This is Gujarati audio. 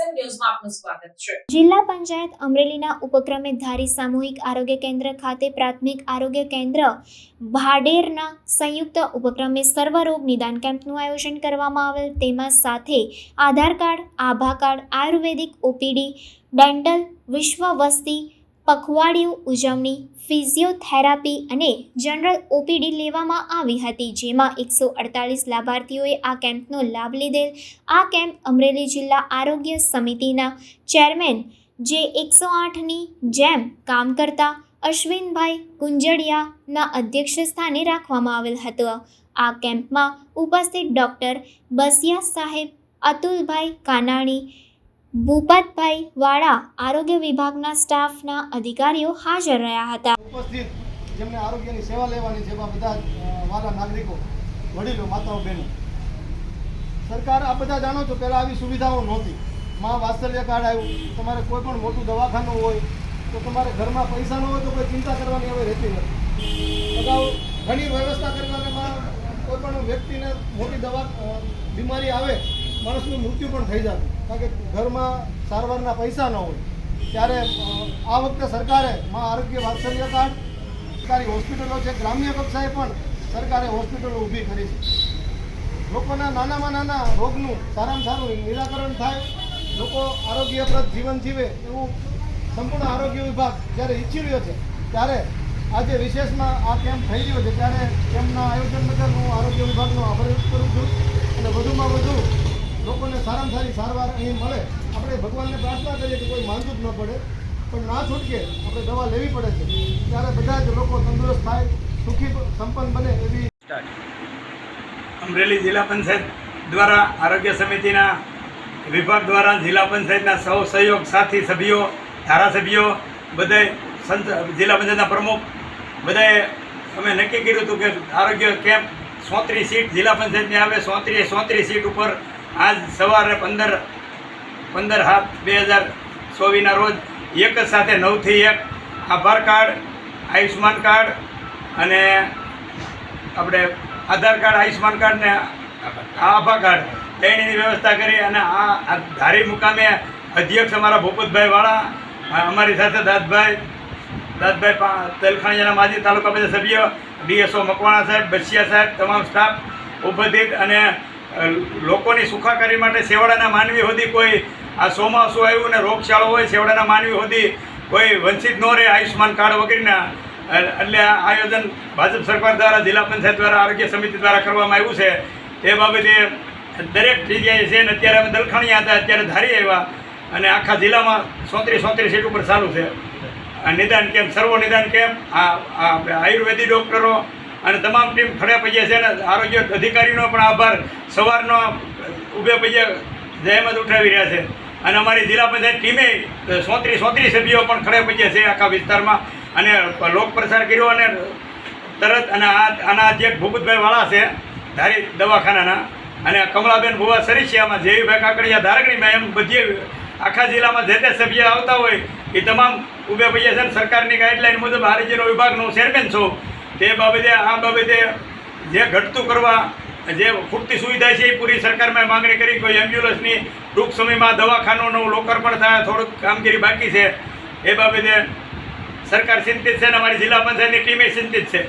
એક્શન ન્યૂઝમાં આપનું સ્વાગત છે. જિલ્લા પંચાયત અમરેલીના ઉપક્રમે ધારી સામૂહિક આરોગ્ય કેન્દ્ર ખાતે પ્રાથમિક આરોગ્ય કેન્દ્ર ભાડેરના સંયુક્ત ઉપક્રમે સર્વરોગ નિદાન કેમ્પનું આયોજન કરવામાં આવેલ. તેમાં સાથે આધાર કાર્ડ, આભા કાર્ડ, આયુર્વેદિક ઓપીડી, ડેન્ટલ વિશ્વ વસ્તી પખવાડિયું ઉજવણી, ફિઝિયોથેરાપી અને જનરલ ઓપીડી લેવામાં આવી હતી, જેમાં એકસો અડતાલીસ લાભાર્થીઓએ આ કેમ્પનો લાભ લીધેલ. આ કેમ્પ અમરેલી જિલ્લા આરોગ્ય સમિતિના ચેરમેન જે એકસો આઠની જેમ કામ કરતા અશ્વિનભાઈ કુંજડિયાના અધ્યક્ષ સ્થાને રાખવામાં આવેલ હતો. આ કેમ્પમાં ઉપસ્થિત ડૉક્ટર બસિયા સાહેબ, અતુલભાઈ કાનાણી ભૂપતભાઈ વાળા આરોગ્ય વિભાગના સ્ટાફના અધિકારીઓ હાજર રહ્યા હતા. ઉપસ્થિત જેમને આરોગ્યની સેવા લેવાની છે બધા વાલા નાગરિકો, વડીલો, માતાઓ, બહેનો. સરકાર આ બધા જાણો છો, પહેલાં આવી સુવિધાઓ નહોતી. માં વાત્સલ્ય કાર્ડ આવ્યું, તમારે કોઈ પણ મોટું દવાખાનું હોય, તો તમારે ઘરમાં પૈસા ન હોય તો કોઈ ચિંતા કરવાની હવે રહેતી નથી. અગાઉ ઘણી વ્યવસ્થા કરવાનેમાં કોઈ પણ વ્યક્તિને મોટી દવા બીમારી આવે, માણસનું મૃત્યુ પણ થઈ જતું. કારણ કે ઘરમાં સારવારના પૈસા ન હોય. ત્યારે આ વખતે સરકારે માં આરોગ્ય વાત્સલ્ય કાર્ડ સરકારી હોસ્પિટલો છે, ગ્રામ્ય કક્ષાએ પણ સરકારે હોસ્પિટલો ઊભી કરી છે. લોકોના નાનામાં નાના રોગનું સારામાં સારું નિરાકરણ થાય, લોકો આરોગ્યપ્રદ જીવન જીવે એવું સંપૂર્ણ આરોગ્ય વિભાગ જ્યારે ઈચ્છી રહ્યો છે, ત્યારે આજે વિશેષમાં આ કેમ્પ થઈ રહ્યો છે. ત્યારે કેમ્પના આયોજન બદલ હું આરોગ્ય વિભાગનો આભાર કરું છું અને વધુમાં વધુ લોકોને સારામાં સારી સારવાર અહીં મળે. આપણે ભગવાનને પ્રાર્થના કરીએ કે કોઈ માંદું જ ન પડે. પણ ના છૂટકે આપણે દવા લેવી પડે છે. ત્યારે બધા જ લોકો તંદુરસ્ત થાય, સુખી, સંપન્ન બને એવી અમરેલી જિલ્લા પંચાયત દ્વારા આરોગ્ય સમિતિના વિભાગ દ્વારા જિલ્લા પંચાયતના સૌ સહયોગ સાથી સભ્યો, ધારાસભ્યો બધાય સંત, જિલ્લા પંચાયતના પ્રમુખ, બધાએ અમે નક્કી કર્યું હતું કે આરોગ્ય કેમ્પ સોત્રીસ સીટ જિલ્લા પંચાયતની આવે સોત્રીસ સોત્રીસ સીટ ઉપર આજ સવારે પંદર પંદર સાત બે હજાર ચોવીસના રોજ એક જ સાથે નવથી એક. આભાર કાર્ડ, આયુષ્યમાન કાર્ડ અને આપણે આધાર કાર્ડ આયુષ્માન કાર્ડ ને આભા કાર્ડ તેણીની વ્યવસ્થા કરી અને આ ધારી મુકામે અધ્યક્ષ અમારા ભૂપતભાઈ વાળા અમારી સાથે દાદભાઈ દાદભાઈ તેલખાણીયાના માજી તાલુકા પંચાયત સભ્ય, ડીએસઓ મકવાણા સાહેબ, બસિયા સાહેબ, તમામ સ્ટાફ ઉપસ્થિત અને લોકોની સુખાકારી માટે સેવાડાના માનવી સુધી કોઈ આ ચોમાસું આવ્યું ને રોગચાળો હોય સેવાડાના માનવી સુધી કોઈ વંચિત ન રહે આયુષ્યમાન કાર્ડ વગેરેના. એટલે આ આયોજન ભાજપ સરકાર દ્વારા જિલ્લા પંચાયત દ્વારા આરોગ્ય સમિતિ દ્વારા કરવામાં આવ્યું છે. તે બાબતે દરેક જગ્યાએ છે ને અત્યારે અમે દલખાણીયા હતા, અત્યારે ધારી આવ્યા અને આખા જિલ્લામાં સોત્રીસ સોત્રીસ સીટ ઉપર ચાલુ છે. નિદાન કેમ્પ સર્વો નિદાન કેમ્પ, આ આયુર્વેદિક ડૉક્ટરો અને તમામ ટીમ ખડે પૈયા છે અને આરોગ્ય અધિકારીનો પણ આભાર. સવારનો ઊભે પૈયા જહેમત ઉઠાવી રહ્યા છે. અને અમારી જિલ્લા પંચાયત ટીમે સોત્રીસ સોત્રીસ સભ્યો પણ ખડે પૈયા છે આખા વિસ્તારમાં. અને લોક પ્રસાર કર્યો અને તરત અને આ આના અધ્યક્ષ ભૂપતભાઈ વાળા છે, ધારી દવાખાનાના. અને કમલાબેન ભુવા સરીસિયામાં જેવીભાઈ કાકડિયા ધારકણીમાં એમ બધી આખા જિલ્લામાં જે તે સભ્ય આવતા હોય, એ તમામ ઉભે પૈયા છે સરકારની ગાઈડલાઈન મુજબ આરોગ્યનો વિભાગનો ચેરમેન છું. તે બાબતે, આ બાબતે જે ઘટતું કરવા, જે ખૂટતી સુવિધા છે એ પૂરી સરકારમાં માંગણી કરી, કોઈ એમ્બ્યુલન્સની ટૂંક સમયમાં દવાખાનાનું લોકાર્પણ થાય, થોડુંક કામગીરી બાકી છે, એ બાબતે સરકાર ચિંતિત છે અને અમારી જિલ્લા પંચાયતની ટીમે ચિંતિત છે.